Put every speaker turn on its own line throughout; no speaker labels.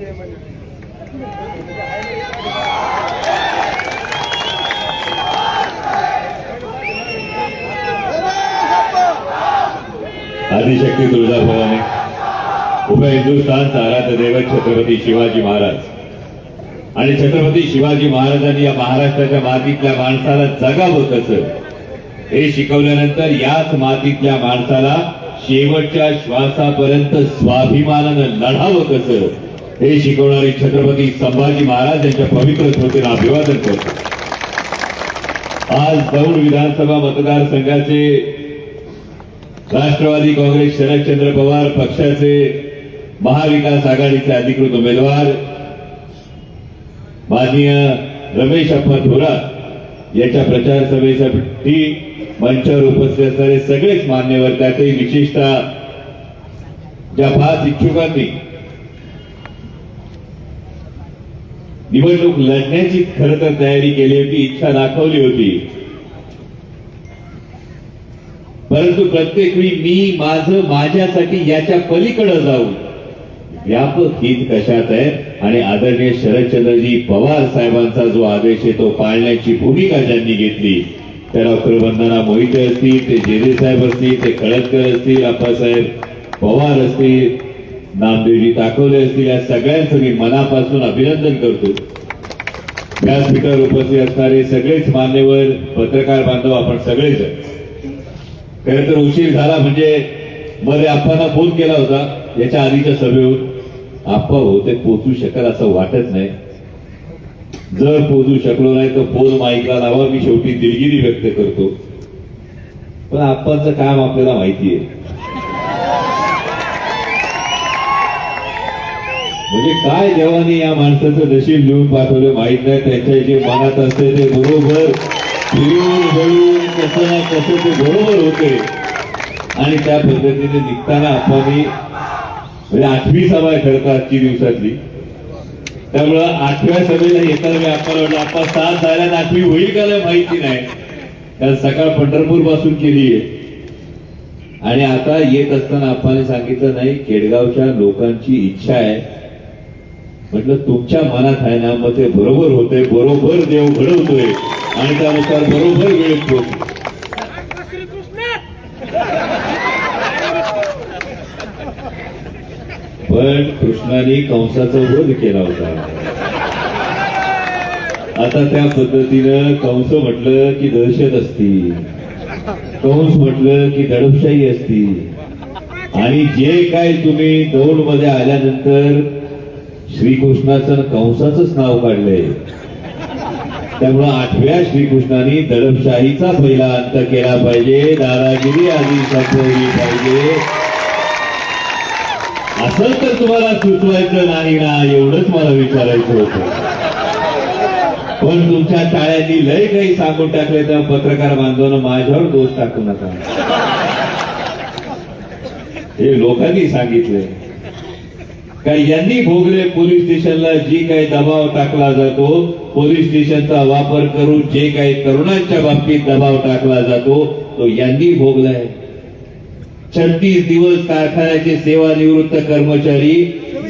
आदिशक्ती तुळजाभवानी उभय हिंदुस्थानचा आराध्य दैवत छत्रपती शिवाजी महाराज. आणि छत्रपती शिवाजी महाराजांनी या महाराष्ट्राच्या मातीतल्या माणसाला जगावं कसं? हे शिकवल्यानंतर याच मातीतल्या माणसाला शेवटच्या श्वासापर्यंत स्वाभिमानानं लढावं कसं? हे शिकवणारे छत्रपती संभाजी महाराज यांच्या पवित्र स्मृतीला अभिवादन करतो. आज दौंड विधानसभा मतदारसंघाचे राष्ट्रवादी काँग्रेस शरदचंद्र पवार पक्षाचे महाविकास आघाडीचे अधिकृत उमेदवार माननीय रमेश अप्पा थोरात यांच्या प्रचार सभेसाठी मंचावर उपस्थित असणारे सगळेच मान्यवर त्यातही विशेषतः ज्या पाच इच्छुकांनी निवडणूक लढण्याची खर तर तयारी केली होती इच्छा दाखवली होती. परंतु प्रत्येक वेळी मी माझं माझ्यासाठी याच्या पलीकडे जाऊन व्यापक हित कशात आहे? आणि आदरणीय शरदचंद्रजी पवार साहेबांचा जो आदेश आहे तो पाळण्याची भूमिका ज्यांनी घेतली त्या डॉक्टर वंदना मोहिते असतील ते जेजे साहेब असतील ते कळतकर असतील आप्पासाहेब पवार असतील नामदेवजी ताकवले असतील या सगळ्यांचं मी मनापासून अभिनंदन करतो. व्यासपीठावर उपस्थित असणारे सगळेच मान्यवर पत्रकार बांधव आपण सगळेच खरं तर उशीर झाला म्हणजे मध्ये आप्पांना फोन केला होता याच्या आधीच्या सभेवर. आप्पा बहुतेक पोचू शकल असं वाटत नाही. जर पोचू शकलो नाही तर फोन माईकला लावा मी शेवटी दिलगिरी व्यक्त करतो. पण आप्पांचं काम आपल्याला माहिती आहे. म्हणजे काय देवाने या माणसाचं नशीब लिहून पाठवलं? माहीत नाही त्यांच्या जे मनात असते ते बरोबर फिरून कसं ना कसं ते बरोबर होते. आणि त्या पद्धतीने निघताना आपण म्हणजे आठवी सभा आहे खरं तर आजची दिवसातली. त्यामुळं आठव्या सभेला येताना मी आपल्याला वाटलं आपण सात झाल्यात आठवी होईल का नाही माहिती नाही. कारण सकाळ पंढरपूरपासून केली आहे. आणि आता येत असताना आपण सांगितलं नाही खेडगावच्या लोकांची इच्छा आहे. म्हटलं तुमच्या मनात आहे ना मग ते बरोबर होते बरोबर देव घडवतोय. आणि त्यानुसार बरोबर वेळेत पोहोचतो पण कृष्णाने कंसाचा वध केला होता. आता त्या पद्धतीनं कंस म्हटलं की दहशत असती. कंस म्हटलं की दडपशाही असती. आणि जे काय तुम्ही दौडमध्ये आल्यानंतर श्रीकृष्णाचं कंसाचंच नाव काढलंय. त्यामुळं आठव्या श्रीकृष्णाने दडपशाहीचा पहिला अंत केला पाहिजे. दादागिरी आधी संपवली पाहिजे. असं तर तुम्हाला सुचवायचं नाही ना एवढंच मला विचारायचं होतं. पण तुमच्या टाळ्यांनी लय काही सांगून टाकले तर पत्रकार बांधवानं माझ्यावर दोष टाकू नका. हे लोकांनी सांगितले का यांनी भोगले पोलीस स्टेशनला जी काही दबाव टाकला जातो पोलीस स्टेशनचा वापर करून जे काही तरुणांच्या बाबतीत दबाव टाकला जातो तो यांनी भोगलाय. छत्तीस दिवस कारखान्याचे सेवानिवृत्त कर्मचारी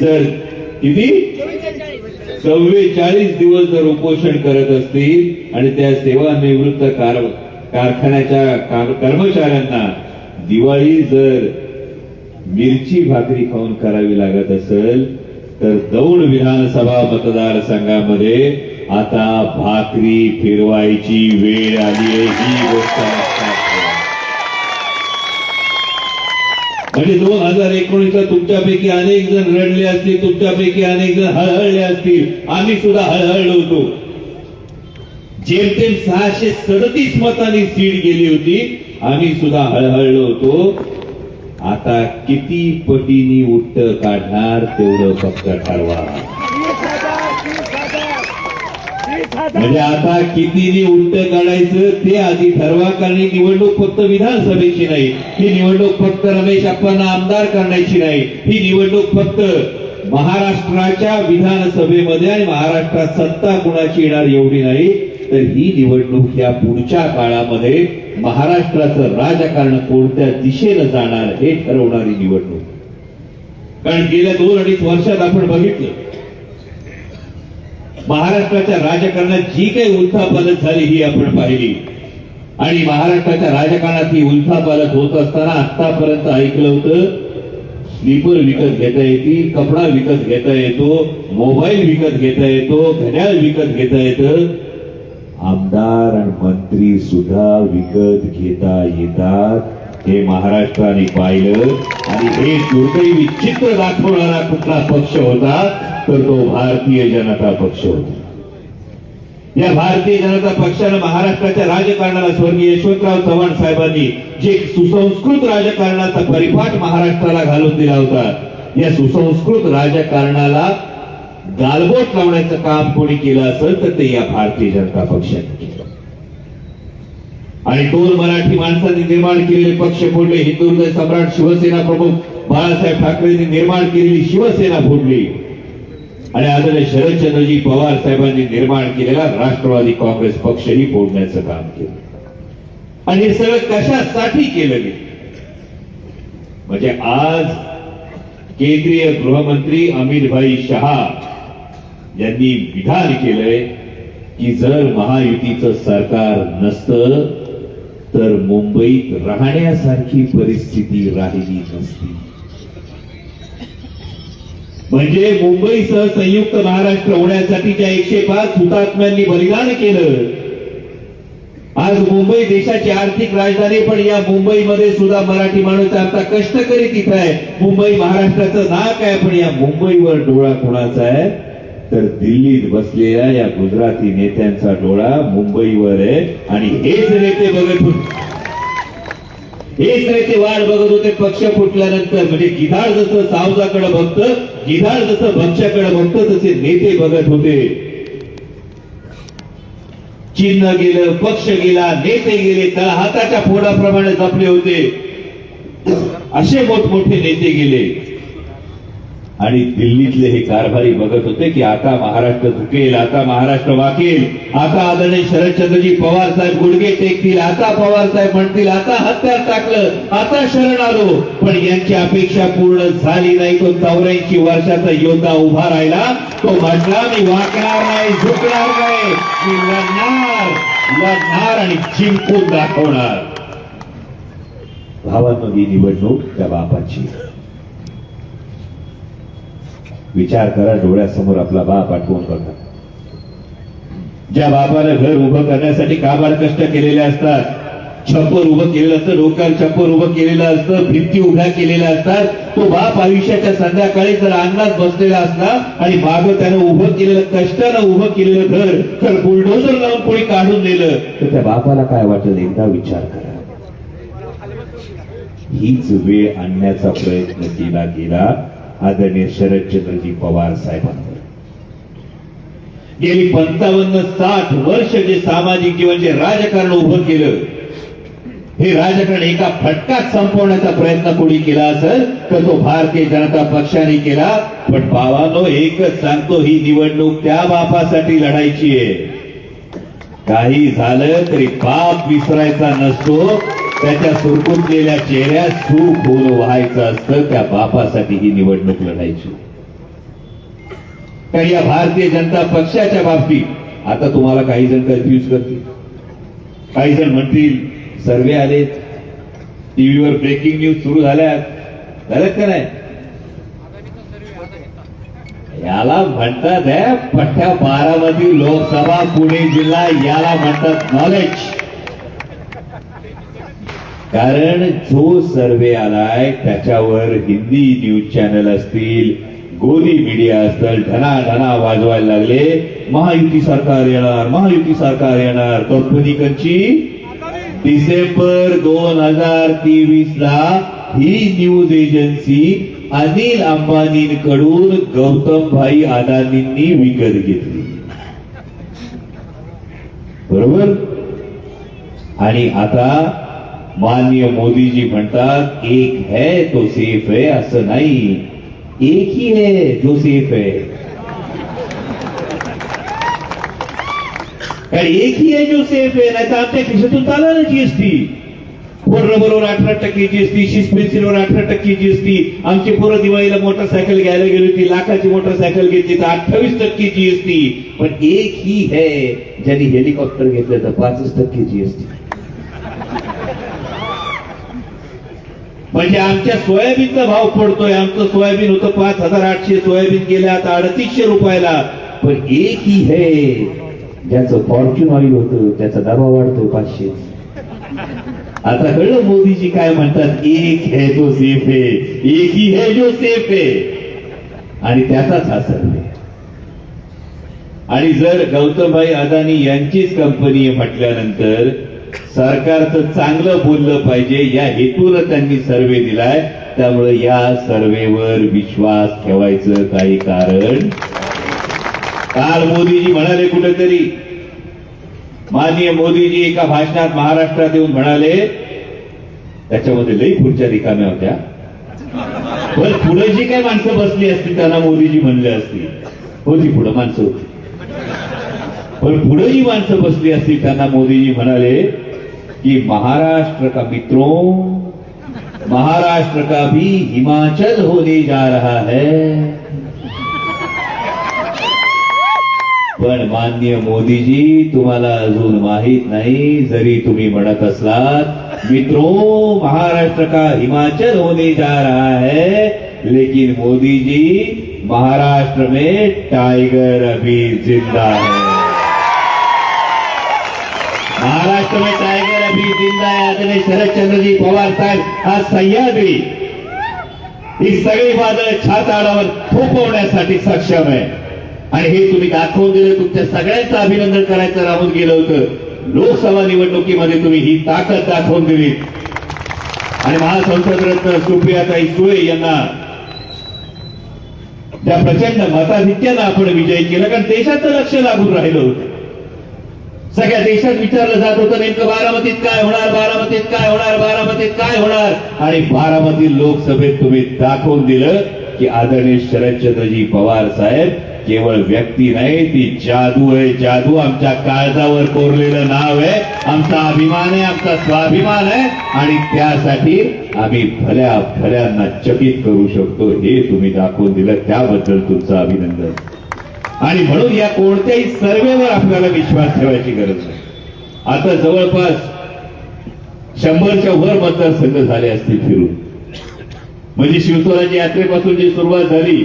जर किती? चव्वेचाळीस दिवस जर उपोषण करत असतील आणि त्या सेवानिवृत्त कार कारखान्याच्या कर्मचाऱ्यांना दिवाळी जर मिरची भाकरी खाऊन करावी लागत असेल तर दौंड विधानसभा मतदारसंघामध्ये आता भाकरी फिरवायची वेळ आली आहे ही गोष्ट म्हणजे दोन हजार एकोणीसला तुमच्यापैकी अनेक जण रडले असतील तुमच्यापैकी अनेक जण हळहळले असतील आम्ही सुद्धा हळहळलो होतो. जेमतेम सहाशे सदतीस मतांनी सीट गेली होती आम्ही सुद्धा हळहळलो होतो. आता किती पटीनी उट्ट काढणार तेवढं फक्त ठरवा. म्हणजे आता कितीनी उट्ट काढायचं ते आधी ठरवा कारण निवडणूक फक्त विधानसभेची नाही. ही निवडणूक फक्त रमेश अप्पांना आमदार करण्याची नाही. ही निवडणूक फक्त महाराष्ट्राच्या विधानसभेमध्ये आणि महाराष्ट्रात सत्ता कुणाची येणार एवढी नाही. तर ही निवडणूक या पुढच्या काळामध्ये महाराष्ट्राचं राजकारण कोणत्या दिशेनं जाणार हे ठरवणारी निवडणूक. कारण गेल्या दोन अडीच वर्षात आपण बघितलं महाराष्ट्राच्या राजकारणात जी काही उलथापालत झाली ही आपण पाहिली. आणि महाराष्ट्राच्या राजकारणात ही उलथापालत होत असताना आतापर्यंत ऐकलं होतं स्लीपर विकत घेता येतील कपडा विकत घेता येतो मोबाईल विकत घेता येतो घड्याळ विकत घेता येतं. आमदार आणि मंत्री सुद्धा विकत घेता येतात. हे महाराष्ट्राने पाहिलं. आणि हे दुर्दैवी चित्र दाखवणारा कुठला पक्ष होता तर तो भारतीय जनता पक्ष होता. या भारतीय जनता पक्षानं महाराष्ट्राच्या राजकारणाला स्वर्गीय यशवंतराव चव्हाण साहेबांनी जे सुसंस्कृत राजकारणाचा परिपाठ महाराष्ट्राला घालून दिला होता या सुसंस्कृत राजकारणाला गालबोट लावण्याचं काम कोणी केलं असेल तर ते या भारतीय जनता पक्षाने केलं. आणि दोन मराठी माणसांनी निर्माण केलेले पक्ष फोडले हिंदू हृदय सम्राट शिवसेना प्रमुख बाळासाहेब ठाकरेंनी निर्माण केलेली शिवसेना फोडली. आणि आदरणीय शरदचंद्रजी पवार साहेबांनी निर्माण केलेला राष्ट्रवादी काँग्रेस पक्षही फोडण्याचं काम केलं. आणि हे सगळं कशासाठी केलं गेलं? म्हणजे आज केंद्रीय गृहमंत्री अमित भाई शहा यांनी विधान केलंय की जर महायुतीचं सरकार नसतं तर मुंबईत राहण्यासारखी परिस्थिती राहिली नसती. म्हणजे मुंबईसह संयुक्त महाराष्ट्र होण्यासाठी ज्या एकशे पाच हुतात्म्यांनी बलिदान केलं. आज मुंबई देशाची आर्थिक राजधानी पण या मुंबईमध्ये सुद्धा मराठी माणूस आता कष्ट करीत इथं आहे. मुंबई महाराष्ट्राचं नाक आहे पण या मुंबईवर डोळा कोणाचा आहे? तर दिल्लीत बसलेल्या या गुजराती नेत्यांचा डोळा मुंबईवर आहे आणि हेच नेते बघत होते. हेच नेते वाट बघत होते पक्ष फुटल्यानंतर. म्हणजे गिधाड जसं सावजाकडे बघतं गिधाड जसं भक्ष्याकडे बघतं तसे नेते बघत होते. चिन्ह गेलं पक्ष गेला नेते गेले त्याला हाताच्या फोडाप्रमाणे जपले होते. असे मोठमोठे नेते गेले. आणि दिल्लीतले हे कारभारी बघत होते की आता महाराष्ट्र झुकेल आता महाराष्ट्र वाकेल. आता आदरणीय शरदचंद्रजी पवार साहेब गुडगे टेकतील आता पवार साहेब म्हणतील आता हत्यार टाकलं आता शरण आलो. पण यांची अपेक्षा पूर्ण झाली नाही. तो चौऱ्याऐंशी वर्षाचा योद्धा उभा राहिला. तो म्हटला मी वाकणार नाही झुकणार नाही. मी लढणार लढणार आणि जिंकून दाखवणार. भावांनो ही निवडणूक त्या बापाची. विचार करा डोळ्यासमोर आपला बाप आठवून बघा. ज्या बापाला घर उभं करण्यासाठी काबाड कष्ट केलेले असतात छप्पर उभं केलेलं असतं डोक्यावर छप्पर उभं केलेलं असतं भिंती उभ्या केलेल्या असतात तो बाप आयुष्याच्या संध्याकाळी जर अंगणात बसलेला असला आणि माग त्यानं उभं केलेलं कष्टानं उभं केलेलं घर तर बुलडोजर लावून कोणी काढून दिलं तर त्या बापाला काय वाटत एकदा विचार करा. हीच वेळ आणण्याचा प्रयत्न केला गेला. आदरणीय शरदचंद्रजी पवार साहेबांवर. गेली पंचावन्न साठ वर्ष जे सामाजिक जीवन जे राजकारण उभं केलं हे राजकारण एका फटकात संपवण्याचा प्रयत्न कोणी केला असेल तर तो भारतीय जनता पक्षाने केला. पण बाबानो एकच सांगतो ही निवडणूक त्या बापासाठी लढायची आहे. काही झालं तरी बाप विसरायचा नसतो. त्याच्या सुरकुतलेल्या चेहऱ्यात सुख होऊन व्हायचं असतं त्या बापासाठी ही निवडणूक लढायची. तर या भारतीय जनता पक्षाच्या बाबतीत आता तुम्हाला काही जण कन्फ्यूज करतील. काही जण म्हणतील सर्वे आलेत. टीव्हीवर ब्रेकिंग न्यूज सुरू झाल्यात. झाल्यात का नाही? याला म्हणतात पठ्या पठ्ठ्या बारामती लोकसभा पुणे जिल्हा याला म्हणतात नॉलेज कारण जो सर्वे आलाय त्याच्यावर हिंदी न्यूज चॅनल असतील गोदी मीडिया असतील ढना ढना वाजवायला लागले महायुती सरकार येणार महायुती सरकार येणार. कंपनीकडची डिसेंबर दोन हजार तेवीस ला ही न्यूज एजन्सी अनिल अंबानींकडून गौतम भाई अदानींनी विकत घेतली. बरोबर? आणि आता माननीय मोदीजी म्हणतात, एक है तो सेफ़ है, असं नाही. एक ही है जो सेफ़ है. कारण एक ही आहे जो सेफ़ आहे नाही तर आमच्या खिशातून चालला ना जीएसटी फोर रबरवर अठरा टक्के जीएसटी शीस पेन्सिलवर अठरा टक्के जीएसटी आमची पोरं दिवाळीला मोटरसायकल घ्यायला गेली होती, लाखाची मोटरसायकल घेतली तर अठ्ठावीस टक्के जीएसटी पण एक ही है ज्यांनी हेलिकॉप्टर घेतलं तर पाचच टक्के जीएसटी म्हणजे आमच्या सोयाबीनचा भाव पडतोय. आमचं सोयाबीन होतं पाच हजार आठशे. सोयाबीन गेले आता अडतीसशे रुपयाला. पण एक ही हे ज्याचं फॉर्च्युन ऑइल होतं त्याचा दबा वाढतो पाचशे. आता कळलं मोदीजी काय म्हणतात? एक है जो सेफ है एक ही है जो सेफ है आणि त्याचाच हा सर्वे आणि जर गौतमभाई अदानी यांचीच कंपनी म्हटल्यानंतर सरकारचं चांगलं बोललं पाहिजे या हेतूनं त्यांनी सर्वे दिलाय. त्यामुळे या सर्वेवर विश्वास ठेवायचं काही कारण. काल मोदीजी म्हणाले कुठेतरी. माननीय मोदीजी एका भाषणात महाराष्ट्रात येऊन म्हणाले त्याच्यामध्ये लई पुढच्या रिकाम्या होत्या. पण पुढे जी काही माणसं बसली असतील त्यांना मोदीजी म्हणले असतील. होती पुढं माणसं होती. पण पुढे बसली मोदीजी म्हणाले कि महाराष्ट्र का मित्रों महाराष्ट्र का भी हिमाचल होने जा रहा है. पण मान्य मोदीजी, तुम्हाला अजून माहित नाही, जरी तुम्ही म्हणत असलात, मित्रो महाराष्ट्र का हिमाचल होने जा रहा है, लेकिन मोदी जी महाराष्ट्र में टाइगर अभी ज़िंदा है. महाराष्ट्र में टाइगर अभी जिंदा है। आदरणीय शरद जी पवार साहेब आज सह्याद्री ही सगळी वादळ छाताडावर थोपवण्यासाठी सक्षम आहे. आणि हे तुम्ही दाखवून दिलं तुमच्या सगळ्यांचं अभिनंदन करायचं राहून गेलं होतं. लोकसभा निवडणुकीमध्ये तुम्ही ही ताकद दाखवून दिली. आणि महासंसदरत्न सुप्रियाताई सुळे यांना त्या प्रचंड मताधिक्यानं आपण विजय केला कारण देशाचं लक्ष लागून राहिलं होतं. सगळ्या देशात विचारलं जात होतं नेमकं बारामतीत काय होणार बारामतीत काय होणार बारामतीत काय होणार? आणि बारामती लोकसभेत तुम्ही दाखवून दिलं की आदरणीय शरदचंद्रजी पवार साहेब केवळ व्यक्ती नाही ती जादू आहे. जादू आमच्या काळजावर कोरलेलं नाव आहे. आमचा अभिमान आहे आमचा स्वाभिमान आहे. आणि त्यासाठी आम्ही भल्या भल्यांना चकित करू शकतो हे तुम्ही दाखवून दिलं. त्याबद्दल तुमचं अभिनंदन. आणि म्हणून या कोणत्याही सर्वेवर आपल्याला विश्वास ठेवायची गरज नाही. आता जवळपास शंभरच्या वर मतदारसंघ झाले असतील फिरून. म्हणजे शिवस्वराज्य यात्रेपासून जी सुरुवात झाली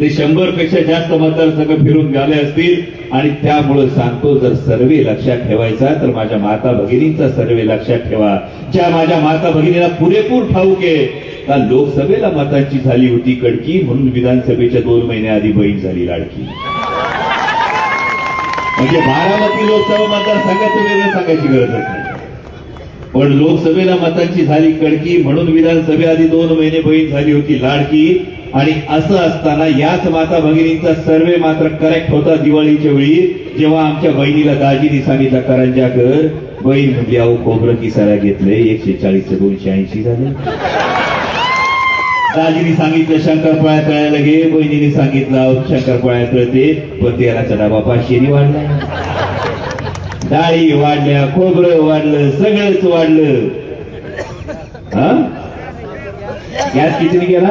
ते शंभरपेक्षा जास्त मतदारसंघ फिरून गेले असतील. आणि त्यामुळे सांगतो जर सर्वे लक्षात ठेवायचा तर माझ्या माता भगिनींचा सर्वे लक्षात ठेवा. ज्या माझ्या माता भगिनीला पुरेपूर ठाऊक आहे का लोकसभेला मतांची झाली होती कडकी म्हणून विधानसभेच्या दोन महिने आधी बहीण झाली लाडकी. म्हणजे बारामती लोकसभा मतदारसंघाचं वेगळं सांगायची गरज नाही. पण लोकसभेला मतांची झाली कडकी म्हणून विधानसभेआधी दोन महिने बहीण झाली होती लाडकी. आणि असं असताना याच माता भगिनींचा सर्वे मात्र करेक्ट होता दिवाळीच्या वेळी जेव्हा आमच्या बहिणीला दाजीनी सांगितलं करंजा कर बहीण म्हणजे अहो खोबरं किसायला घेतले एकशे चाळीस दोनशे ऐंशी झाले. दाजीनी सांगितलं शंकरपाळ्या तळायला घे. बहिणीने सांगितलं अहो शंकरपाळ्या तळते पण तेलाचा डबा पाचशेने वाढला डाळी वाढल्या खोबरं वाढलं सगळंच वाढलं. हा? गॅस कितीने गेला?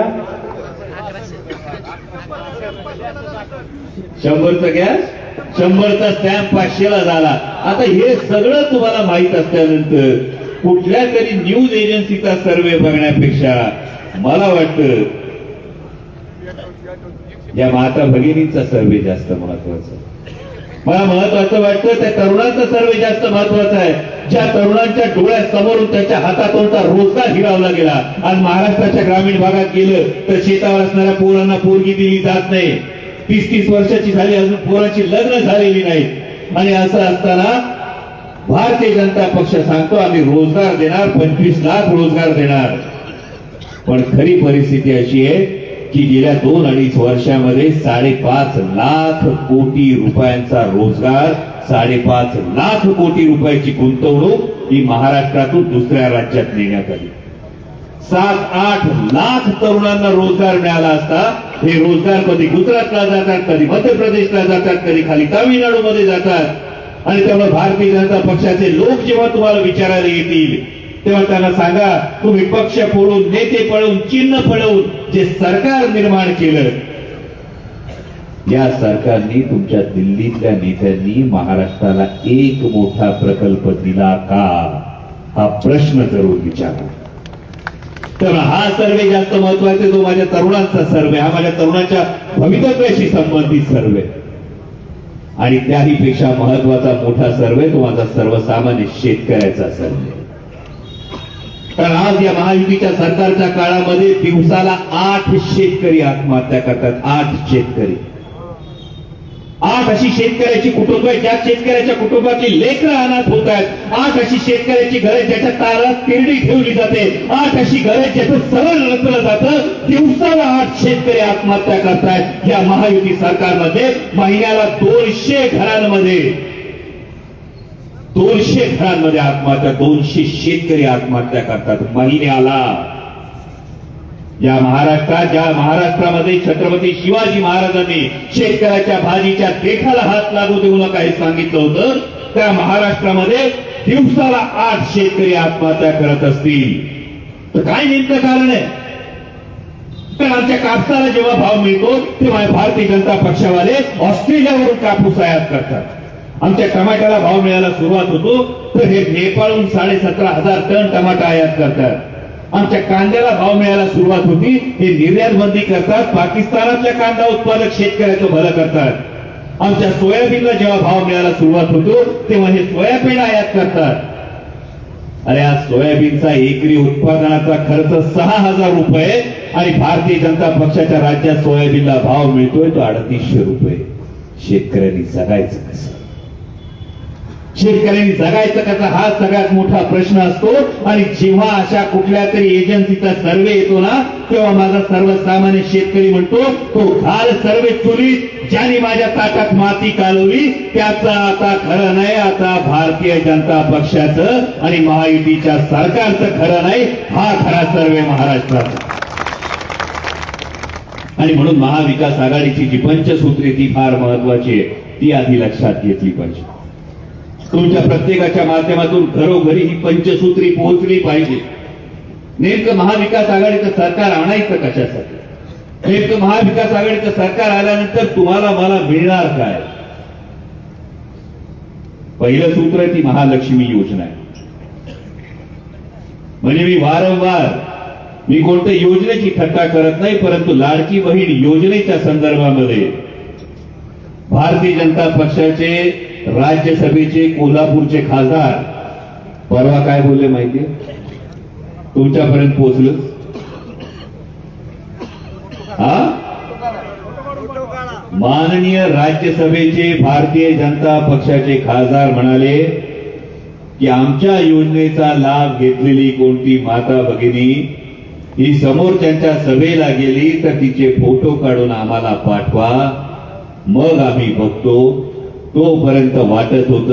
शंभरचा गॅस शंभरचा स्टॅम्प पाचशेला झाला. आता हे सगळं तुम्हाला माहीत असल्यानंतर कुठल्या तरी न्यूज एजन्सीचा सर्वे बघण्यापेक्षा मला वाटतं या माता भगिनींचा सर्वे जास्त महत्त्वाचा मला महत्वाचं वाटतं त्या तरुणांचा सर्वे जास्त महत्त्वाचा आहे. ज्या तरुणांच्या डोळ्यासमोरून त्याच्या हातातोंचा रोजगार हिरावला गेला आज महाराष्ट्राच्या ग्रामीण भागात गेलं तर शेतावर असणाऱ्या पोरांना पोरगी दिली जात नाही. तीस तीस वर्षाची झाली अजून पोराची लग्न झालेली नाही. आणि असं असताना भारतीय जनता पक्ष सांगतो आम्ही रोजगार देणार पंचवीस लाख रोजगार देणार. पण खरी परिस्थिती अशी आहे की गेल्या दोन अडीच वर्षामध्ये साडेपाच लाख कोटी रुपयांचा रोजगार साडेपाच लाख कोटी रुपयाची गुंतवणूक ही महाराष्ट्रातून दुसऱ्या राज्यात नेण्यात आली. सात आठ लाख तरुणांना रोजगार मिळाला असता हे रोजगार कधी गुजरातला जातात कधी मध्य प्रदेशला जातात कधी खाली तामिळनाडूमध्ये जातात. आणि त्यामुळे भारतीय जनता पक्षाचे लोक जेव्हा तुम्हाला विचारायला येतील तेव्हा त्यांना सांगा तुम्ही पक्ष फोडून नेते पळवून चिन्ह पळवून जे सरकार निर्माण केलं.
या सरकारने तुमच्या दिल्लीतल्या नेत्यांनी महाराष्ट्राला एक मोठा प्रकल्प दिला का? हा प्रश्न जरूर विचारा.
तर हा सर्वे जास्त महत्त्वाचा तो जो माझ्या तरुणांचा सर्वे हा माझ्या तरुणाच्या भवितव्याशी संबंधित सर्वे.
आणि त्याही पेक्षा महत्त्वाचा मोठा सर्वे तो माझा सर्वसामान्य शेतकऱ्याचा सर्वे.
कारण आज या महायुतीच्या सरकारच्या काळामध्ये दिवसाला आठ शेतकरी आत्महत्या करतात आठ शेतकरी. आठ अशी शेतकऱ्याची कुटुंब आहे ज्या शेतकऱ्याच्या कुटुंबाची लेकर अनाथ होत आहेत आठ अशी शेतकऱ्याची घरे ज्याच्या तारात तिरडी ठेवली जाते आठ अशी घरे ज्याचं सरळ रचलं जातं दिवसाला आठ शेतकरी आत्महत्या करतायत. या महायुती सरकारमध्ये महिन्याला दोनशे घरांमध्ये दोनशे घरांमध्ये आत्महत्या दोनशे शेतकरी आत्महत्या करतात महिन्याला. या महाराष्ट्रात ज्या महाराष्ट्रामध्ये छत्रपती शिवाजी महाराजांनी शेतकऱ्याच्या भाजीच्या देठाला हात लागू देऊ नका हे सांगितलं होतं त्या महाराष्ट्रामध्ये दिवसाला आठ शेतकरी आत्महत्या करत असतील. तर काय नेमकं कारण आहे? तर आमच्या कापसाला जेव्हा भाव मिळतो तेव्हा भारतीय जनता पक्षावाले ऑस्ट्रेलियावरून कापूस आयात करतात. आमच्या टमाट्याला भाव मिळायला सुरुवात होतो तर हे नेपाळहून साडे सतरा हजार टन टमाटा आयात करतात. आमच्या कांद्याला भाव मिळायला सुरुवात होती. हे निर्यात बंदी करतात. पाकिस्तानातल्या कांदा उत्पादक शेतकऱ्याचं भलं करतात. आमच्या सोयाबीनला जेव्हा भाव मिळायला सुरुवात होतो तेव्हा हे सोयाबीन आयात करतात. अरे आज सोयाबीनचा एकरी उत्पादनाचा खर्च सहा हजार रुपये आणि भारतीय जनता पक्षाच्या राज्यात सोयाबीनला भाव मिळतोय तो अडतीसशे रुपये. शेतकऱ्यांनी जगायचं कसं? शेतकऱ्यांनी जगायचं कसं हा सगळ्यात मोठा प्रश्न असतो. आणि जेव्हा अशा कुठल्या तरी एजन्सीचा सर्वे येतो ना तेव्हा माझा सर्वसामान्य शेतकरी म्हणतो तो घाल सर्वे चुलीत ज्याने माझ्या ताटात माती कालवली त्याचा आता खरं नाही आता भारतीय जनता पक्षाचं आणि महायुतीच्या सरकारचं खरं नाही हा खरा सर्वे महाराष्ट्राचा. आणि म्हणून महाविकास आघाडीची जी पंचसूत्री ती फार महत्वाची आहे. ती आधी लक्षात घेतली पाहिजे. तुमच्या प्रत्येकाच्या माध्यमातून घरोघरी ही पंचसूत्री पोहोचली पाहिजे. नेमकं महाविकास आघाडीचं सरकार आणायचं कशासाठी? नेमकं महाविकास आघाडीचं सरकार आल्यानंतर तुम्हाला मला मिळणार काय? पहिलं सूत्र ती महालक्ष्मी योजना आहे. म्हणजे मी वारंवार मी कोणत्या योजनेची थट्टा करत नाही परंतु लाडकी बहीण योजनेच्या संदर्भामध्ये भारतीय जनता पक्षाचे राज्यसभेचे कोल्हापूरचे खासदार परवा काय बोलले माहिती तुमच्यापर्यंत पोहोचल. हा? माननीय राज्यसभेचे भारतीय जनता पक्षाचे खासदार म्हणाले की आमच्या योजनेचा लाभ घेतलेली कोणती माता भगिनी ही समोर त्यांच्या सभेला गेली तर तिचे फोटो काढून आम्हाला पाठवा. मग आम्ही बघतो. तोपर्यंत वाटत होत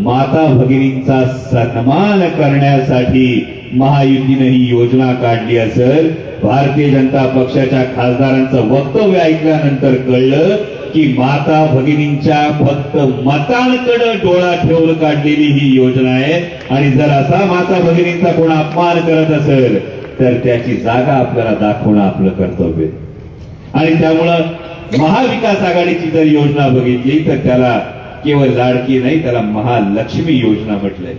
माता भगिनींचा सन्मान करण्यासाठी महायुतीनं ही योजना काढली असेल. भारतीय जनता पक्षाच्या खासदारांचं वक्तव्य ऐकल्यानंतर कळलं की माता भगिनींच्या फक्त मतांकडे डोळा ठेवून काढलेली ही योजना आहे. आणि जर असा माता भगिनींचा कोण अपमान करत असेल तर त्याची जागा आपल्याला दाखवणं आपलं कर्तव्य आणि त्यामुळं महाविकास आघाडीची जर योजना बघितली तर त्याला केवळ लाडकी नाही त्याला महालक्ष्मी योजना म्हटलंय.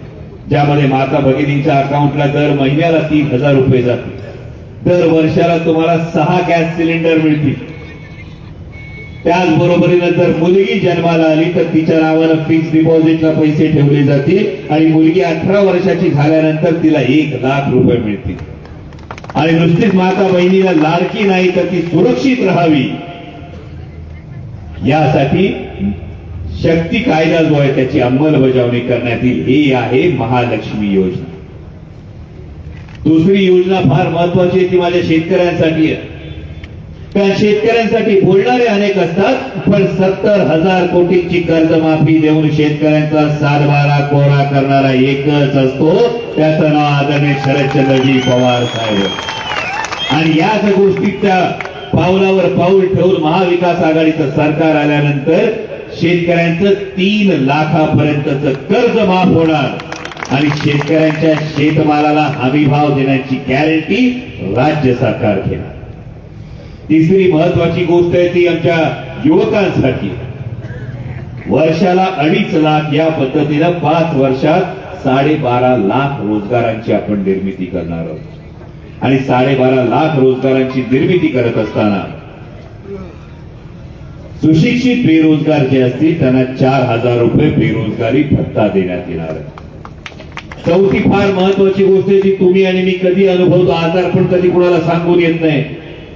ज्यामध्ये माता भगिनींच्या अकाउंटला दर महिन्याला तीन हजार रुपये जातील. दर वर्षाला तुम्हाला सहा गॅस सिलेंडर मिळतील. त्याचबरोबरीनं जर मुलगी जन्माला आली तर तिच्या नावानं फिक्स डिपॉझिटला पैसे ठेवले जातील आणि मुलगी अठरा वर्षाची झाल्यानंतर तिला एक लाख रुपये मिळतील. आणि नुसतीच माता बहिणीला लाडकी नाही तर ती सुरक्षित राहावी. यासाठी शक्ती कायदा जो आहे त्याची अंमलबजावणी करण्यात येईल. ही आहे महालक्ष्मी योजना. दुसरी योजना फार महत्वाची आहे ती माझ्या शेतकऱ्यांसाठी आहे. कारण शेतकऱ्यांसाठी बोलणारे अनेक असतात पण सत्तर हजार कोटींची कर्जमाफी देऊन शेतकऱ्यांचा सातबारा कोरा करणारा एकच असतो त्याचं नाव आदरणीय शरदचंद्रजी पवार साहेब. आणि याच गोष्टीच्या पावलावर पाऊल ठेवून महाविकास आघाडीचं सरकार आल्यानंतर शेतकऱ्यांचं तीन लाखापर्यंतच कर्ज माफ होणार. आणि शेतकऱ्यांच्या शेतमालाला हमी भाव देण्याची गॅरंटी राज्य सरकार घेणार. तिसरी महत्वाची गोष्ट आहे ती आमच्या युवकांसाठी. वर्षाला अडीच लाख या पद्धतीनं पाच वर्षात साडेबारा लाख रोजगारांची आपण निर्मिती करणार आहोत. आणि साडेबारा लाख रोजगारांची निर्मिती करत असताना सुशिक्षित बेरोजगार जे असतील त्यांना चार हजार रुपये बेरोजगारी भत्ता देण्यात येणार आहे. चौथी फार महत्वाची गोष्ट आहे जी तुम्ही आणि मी कधी अनुभवतो आजार पण कधी कुणाला सांगून येत नाही.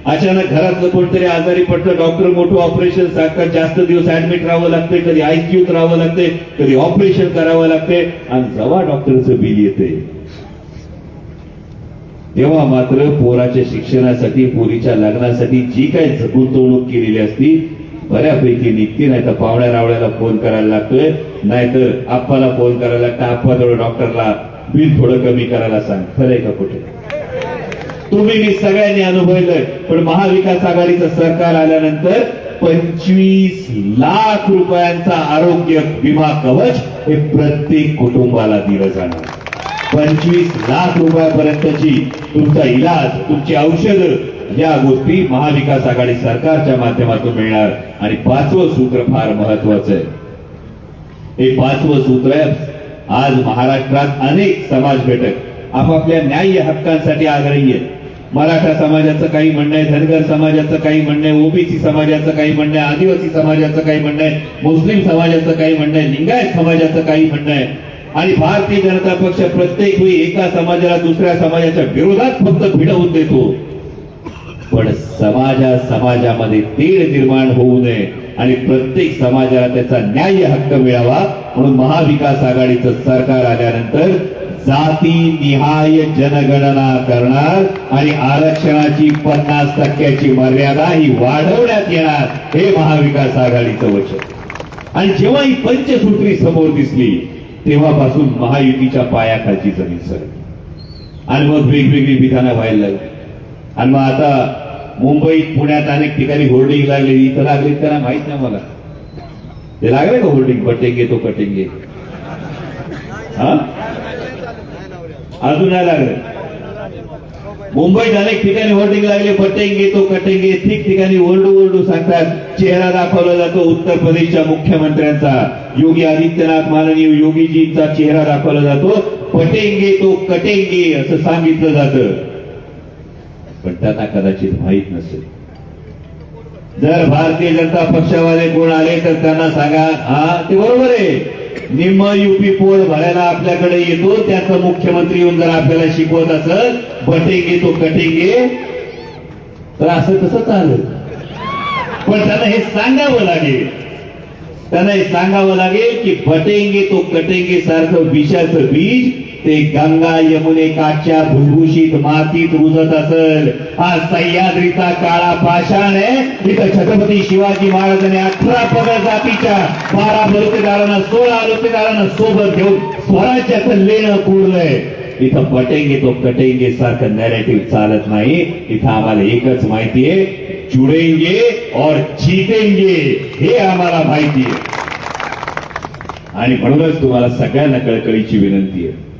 अचानक घरातलं कोणतरी आजारी पडतं डॉक्टर मोठं ऑपरेशन सांगतात जास्त दिवस ऍडमिट राहावं लागते कधी आयसीयूत राहावं लागते कधी ऑपरेशन करावं लागते आणि जेव्हा डॉक्टरचं बिल येते तेव्हा मात्र पोराच्या शिक्षणासाठी पोरीच्या लग्नासाठी जी काही गुंतवणूक केलेली असती बऱ्यापैकी निघते नाही तर पाहुण्या रावळ्याला फोन करायला लागतोय. नाहीतर आप्पाला फोन करायला लागतं आप्पा थोडं डॉक्टरला बिल थोडं कमी करायला सांग. खरंय का कुठे तुम्ही मी सगळ्यांनी अनुभवलंय पण महाविकास आघाडीचं सरकार आल्यानंतर पंचवीस लाख रुपयांचा आरोग्य विमा कवच हे प्रत्येक कुटुंबाला दिलं जाणार. पंचवीस लाख रुपयापर्यंतची तुमचा इलाज तुमची औषधं या गोष्टी महाविकास आघाडी सरकारच्या माध्यमातून मिळणार. आणि पाचवं सूत्र फार महत्वाचं आहे. हे पाचवं सूत्र आहे आज महाराष्ट्रात अनेक समाज घटक आपापल्या न्याय्य हक्कांसाठी आग्रही आहेत. मराठा समाजाचं काही म्हणणं आहे धनगर समाजाचं काही म्हणणं आहे ओबीसी समाजाचं काही म्हणणं आहे आदिवासी समाजाचं काही म्हणणं आहे मुस्लिम समाजाचं काही म्हणणं आहे लिंगायत समाजाचं काही म्हणणं आहे. आणि भारतीय जनता पक्ष प्रत्येक वेळी एका समाजाला दुसऱ्या समाजाच्या विरोधात फक्त भिडवून देतो. पण समाजा समाजामध्ये तीळ निर्माण होऊ नये आणि प्रत्येक समाजाला त्याचा न्याय्य हक्क मिळावा म्हणून महाविकास आघाडीचं सरकार आल्यानंतर जाती निहाय जनगणना करणार आणि आरक्षणाची पन्नास टक्क्याची मर्यादा ही वाढवण्यात येणार हे महाविकास आघाडीचं वचन. आणि जेव्हा ही पंचसूत्री समोर दिसली तेव्हापासून महायुतीच्या पायाखालची जमीन सर आणि मग वेगवेगळी विधानं व्हायला लागली. आणि मग आता मुंबईत पुण्यात अनेक ठिकाणी होर्डिंग लागले इथं लागले त्यांना माहीत नाही मला. ते लागले का होर्डिंग पटेंगे तो कटेंगे. हा? अजून नाही लागले. मुंबईत अनेक ठिकाणी होर्डिंग लागले पटेंगे तो कटेंगे. ठिकठिकाणी ओरडू ओरडू सांगतात चेहरा दाखवला जातो उत्तर प्रदेशच्या मुख्यमंत्र्यांचा. योगी आदित्यनाथ माननीय योगीजींचा चेहरा दाखवला जातो. पटेंगे तो कटेंगे असं सांगितलं जातं. पण त्यांना कदाचित माहीत नसेल. जर भारतीय जनता पक्षावाले कोण आले तर त्यांना सांगा हा ते बरोबर आहे. निम्म युपी पोळ भरायला आपल्याकडे येतो त्याचं मुख्यमंत्री येऊन जर आपल्याला शिकवत असेल बटेंगे तो कटेंगे तर असं कसं चालेल. पण त्यांना हे सांगावं लागेल. त्यांना हे सांगावं लागेल की बटेंगे तो कटेंगे सारखं विषाचं बीज ते गंगा यमुने काठच्या भुसभुशीत मातीत रुजत असेल. हा सह्याद्रीचा काळा पाषाण आहे. इथं छत्रपती शिवाजी महाराजांनी अठरा पगड जातीच्या बारा बलुतेदारांना सोळा बलुतेदारांना सोबत घेऊन स्वराज्याचं लेणं कोरलंय. इथं पटेंगे तो कटेंगे सारखं नॅरेटिव्ह चालत नाही. इथं आम्हाला एकच माहिती आहे. जुडेंगे और जीतेंगे हे आम्हाला माहिती आहे. आणि म्हणूनच तुम्हाला सगळ्यांना कळकळीची विनंती आहे.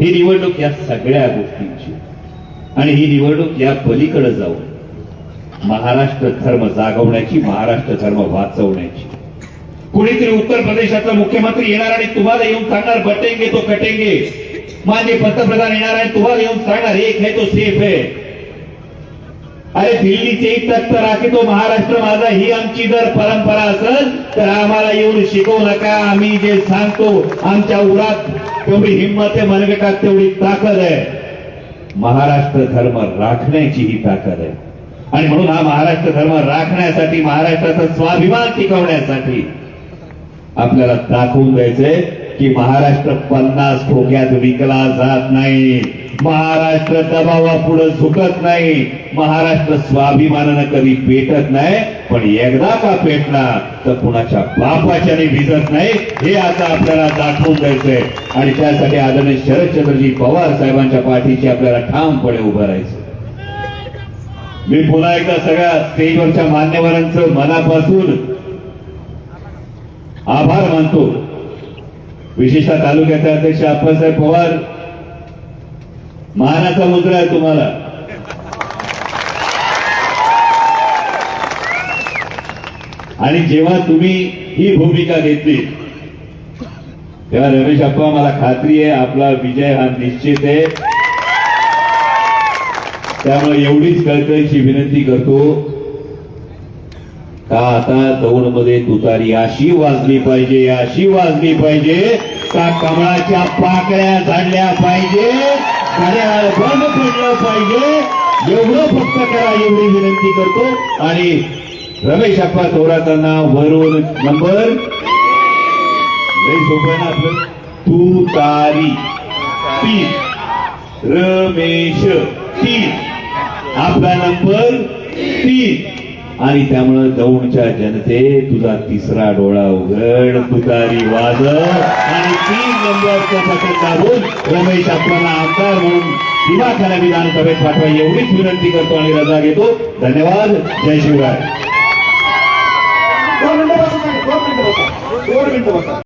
ही निवडणूक या सगळ्या गोष्टींची. आणि ही निवडणूक या पलीकडे जाऊन महाराष्ट्र धर्म जागवण्याची महाराष्ट्र धर्म वाचवण्याची. कुणीतरी उत्तर प्रदेशातला मुख्यमंत्री येणार आणि तुम्हाला येऊन सांगणार बटेंगे तो कटेंगे. माझे पंतप्रधान येणार आणि तुम्हाला येऊन सांगणार एक है तो सेफ आहे. अरे दिल्लीचे तख्त राखे तो महाराष्ट्र माझा ही आमची जर परंपरा असेल तर आम्हाला येऊन शिकवू नका. आम्ही जे सांगतो आमच्या उरात तेवढी हिंमत आहे मनगटात तेवढी ताकद आहे. महाराष्ट्र धर्म राखण्याची ही ताकद आहे. आणि म्हणून हा महाराष्ट्र धर्म राखण्यासाठी महाराष्ट्राचा स्वाभिमान टिकवण्यासाठी आपल्याला दाखवून द्यायचंय की महाराष्ट्र पन्नास खोक्यात विकला जात नाही. महाराष्ट्र दबावा पुढे झुकत नाही. महाराष्ट्र स्वाभिमानानं कधी पेटत नाही पण एकदा का पेटला तर कुणाच्या बापाच्याने भिजत नाही हे आता आपल्याला दाखवून द्यायचंय. आणि त्यासाठी आदरणीय शरदचंद्रजी पवार साहेबांच्या पाठीशी आपल्याला ठामपणे उभं राहायचं मी पुन्हा एकदा सगळ्या स्टेजवरच्या मान्यवरांचं मनापासून आभार मानतो. विशेषतः तालुक्याचे अध्यक्ष अप्पासाहेब पवार. मानाचा मुद्रा आहे तुम्हाला. आणि जेव्हा तुम्ही ही भूमिका घेतली तेव्हा रमेश अप्पा मला खात्री आहे आपला विजय हा निश्चित आहे. त्यामुळे एवढीच कळकळीची विनंती करतो. का आता दौडमध्ये तुतारी अशी वाजली पाहिजे अशी वाजली पाहिजे का कमळाच्या पाकळ्या झाडल्या पाहिजे? घड्याळ बंद पडलं पाहिजे. एवढं फक्त करा एवढी विनंती करतो. आणि रमेश अप्पा थोरातांना वरून नंबर. सोपं ना आपलं? तू तारी तीन. रमेश. तीन. आपला नंबर तीन. आणि त्यामुळं दौंडच्या जनते तुझा तिसरा डोळा उघड तुतारी वाज आणि तीन नंबरचं पथक दाबून रमेश आपल्याला आमदार म्हणून दिवाखाना विधानसभेत पाठवा. एवढीच विनंती करतो आणि रजा घेतो. धन्यवाद. जय शिवराय.
दोन मिनिटं बसा दोन मिनिटं बसा. दोन मिनिटं बसा.